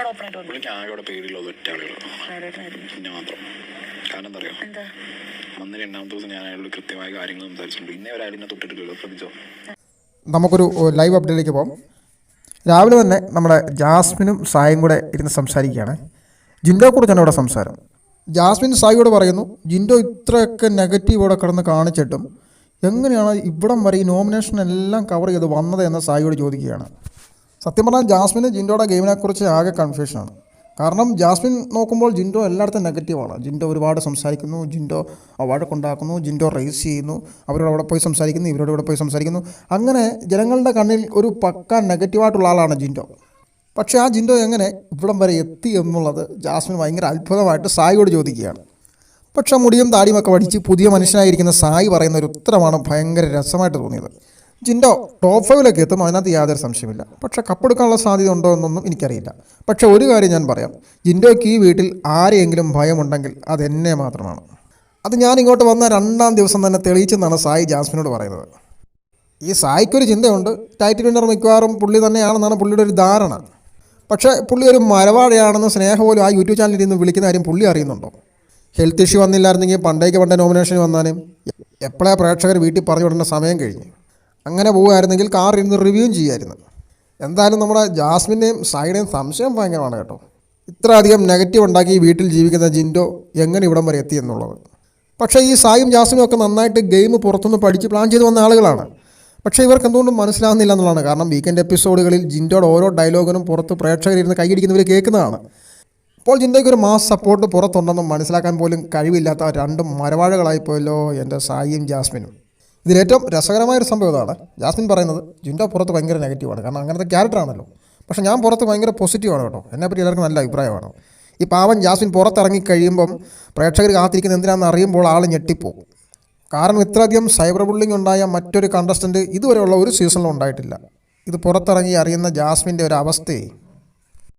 എന്നോട് ഓപ്പൺ ആയിട്ട് പുള്ളിക്ക് ആകെ അവിടെ പേടിയുള്ളത് ഒറ്റ ആളുകളാണ് പിന്നെ മാത്രം. കാരണം എന്താ അറിയോ? എന്താ? വന്ന രണ്ടാമത്തെ ദിവസം ഞാൻ അയാളോട് കൃത്യമായ കാര്യങ്ങൾ സംസാരിച്ചിട്ടുണ്ട്. ഇന്നേ വരെ അയാളിനെ തൊട്ടിട്ടില്ലല്ലോ ശ്രദ്ധിച്ചോ? നമുക്കൊരു ലൈവ് അപ്ഡേറ്റിലേക്ക് പോകാം രാവിലെ തന്നെ നമ്മുടെ ജാസ്മിനും സായും കൂടെ ഇരുന്ന് സംസാരിക്കുകയാണ്. ജിൻഡോ കൂടെ തന്നെ ഇവിടെ സംസാരം. ജാസ്മിൻ സായിയോട് പറയുന്നു ജിൻഡോ ഇത്രയൊക്കെ നെഗറ്റീവ് ഇവിടെ കിടന്ന് കാണിച്ചിട്ടും എങ്ങനെയാണ് ഇവിടം വരെ ഈ നോമിനേഷൻ എല്ലാം കവർ ചെയ്ത് വന്നത്? എന്ന് സായിയോട് ചോദിക്കുകയാണ്. സത്യം പറഞ്ഞാൽ ജാസ്മിന് ജിൻഡോയുടെ ഗെയിമിനെക്കുറിച്ച് ആകെ കൺഫ്യൂഷനാണ് കാരണം ജാസ്മിൻ നോക്കുമ്പോൾ ജിൻഡോ എല്ലായിടത്തും നെഗറ്റീവാണ് ജിൻഡോ ഒരുപാട് സംസാരിക്കുന്നു ജിൻഡോ വഴക്കുണ്ടാക്കുന്നു ജിൻഡോ റേസ് ചെയ്യുന്നു അവരോട് അവിടെ പോയി സംസാരിക്കുന്നു ഇവരോട് ഇവിടെ പോയി സംസാരിക്കുന്നു. അങ്ങനെ ജനങ്ങളുടെ കണ്ണിൽ ഒരു പക്ക നെഗറ്റീവായിട്ടുള്ള ആളാണ് ജിൻഡോ. പക്ഷേ ആ ജിൻഡോ എങ്ങനെ ഇവിടം വരെ എത്തി എന്നുള്ളത് ജാസ്മിൻ ഭയങ്കര അത്ഭുതമായിട്ട് സായിയോട് ചോദിക്കുകയാണ്. പക്ഷെ മുടിയും താടിയുമൊക്കെ പഠിച്ച് പുതിയ മനുഷ്യനായിരിക്കുന്ന സായി പറയുന്ന ഒരു ഉത്തരമാണ് ഭയങ്കര രസമായിട്ട് തോന്നിയത്. ജിൻഡോ ടോപ്പ് ഫൈവിലൊക്കെ എത്തും അതിനകത്ത് യാതൊരു സംശയമില്ല പക്ഷേ കപ്പെടുക്കാനുള്ള സാധ്യത ഉണ്ടോ എന്നൊന്നും എനിക്കറിയില്ല. പക്ഷേ ഒരു കാര്യം ഞാൻ പറയാം. ജിൻഡോയ്ക്ക് ഈ വീട്ടിൽ ആരെയെങ്കിലും ഭയമുണ്ടെങ്കിൽ അത് എന്നെ മാത്രമാണ്. അത് ഞാൻ ഇങ്ങോട്ട് വന്ന രണ്ടാം ദിവസം തന്നെ തെളിയിച്ചെന്നാണ് സായി ജാസ്മിനോട് പറയുന്നത്. ഈ സായിക്കൊരു ചിന്തയുണ്ട്. ടൈറ്റിൽ വിന്നർ മിക്കവാറും പുള്ളി തന്നെയാണെന്നാണ് പുള്ളിയുടെ ഒരു ധാരണ. പക്ഷേ പുള്ളി ഒരു മരവാഴയാണെന്ന് സ്നേഹം പോലും ആ യൂട്യൂബ് ചാനലിൽ നിന്ന് വിളിക്കുന്ന കാര്യം പുള്ളി അറിയുന്നുണ്ടോ? ഹെൽത്ത് ഇഷ്യൂ വന്നില്ലായിരുന്നെങ്കിൽ പണ്ടേക്ക് പണ്ടേ നോമിനേഷൻ വന്നാലും എപ്പോഴാണ് പ്രേക്ഷകർ വീട്ടിൽ പറഞ്ഞു വിടേണ്ട സമയം കഴിഞ്ഞു. അങ്ങനെ പോകുമായിരുന്നെങ്കിൽ കാർ ഇരുന്ന് റിവ്യൂവും ചെയ്യായിരുന്നു. എന്തായാലും നമ്മുടെ ജാസ്മിന്റെയും സായിയുടെയും സംശയം ഭയങ്കരമാണ് കേട്ടോ. ഇത്ര അധികം നെഗറ്റീവ് ഉണ്ടാക്കി വീട്ടിൽ ജീവിക്കുന്ന ജിൻഡോ എങ്ങനെ ഇവിടം വരെ എത്തി എന്നുള്ളത്? പക്ഷേ ഈ സായും ജാസ്മിനും ഒക്കെ നന്നായിട്ട് ഗെയിം പുറത്തുനിന്ന് പഠിച്ച് പ്ലാൻ ചെയ്ത് വന്ന ആളുകളാണ്. പക്ഷേ ഇവർക്ക് എന്തുകൊണ്ടും മനസ്സിലാകുന്നില്ല എന്നുള്ളതാണ്. കാരണം വീക്കെൻഡ് എപ്പിസോഡുകളിൽ ജിൻഡോയുടെ ഓരോ ഡയലോഗിനും പുറത്ത് പ്രേക്ഷകരിരുന്ന് കൈയടിക്കുന്നവർ കേൾക്കുന്നതാണ്. ഇപ്പോൾ ജിൻഡോയ്ക്ക് ഒരു മാസ് സപ്പോർട്ട് പുറത്തുണ്ടെന്നും മനസ്സിലാക്കാൻ പോലും കഴിവില്ലാത്ത രണ്ടും മരവാഴകളായിപ്പോയല്ലോ എന്റെ സായിയും ജാസ്മിനും. ഇതിലേറ്റവും രസകരമായൊരു സംഭവം ഇതാണ്. ജാസ്മിൻ പറയുന്നത് ജിൻഡോ പുറത്ത് ഭയങ്കര നെഗറ്റീവാണ്. കാരണം അങ്ങനത്തെ ക്യാരക്ടറാണല്ലോ പക്ഷേ ഞാൻ പുറത്ത് ഭയങ്കര പോസിറ്റീവാണ് കേട്ടോ. എന്നെപ്പറ്റി എല്ലാവർക്കും നല്ല അഭിപ്രായമാണ്. ഈ പാവൻ ജാസ്മിൻ പുറത്തിറങ്ങി കഴിയുമ്പം പ്രേക്ഷകർ കാത്തിരിക്കുന്ന എന്തിനാണെന്ന് അറിയുമ്പോൾ ആൾ ഞെട്ടിപ്പോകും. കാരണം ഇത്രയധികം സൈബർ ബുള്ളിംഗ് ഉണ്ടായ മറ്റൊരു കണ്ടസ്റ്റന്റ് ഇതുവരെയുള്ള ഒരു സീസണിലും ഉണ്ടായിട്ടില്ല. ഇത് പുറത്തിറങ്ങി അറിയുന്ന ജാസ്മിന്റെ ഒരു അവസ്ഥയെ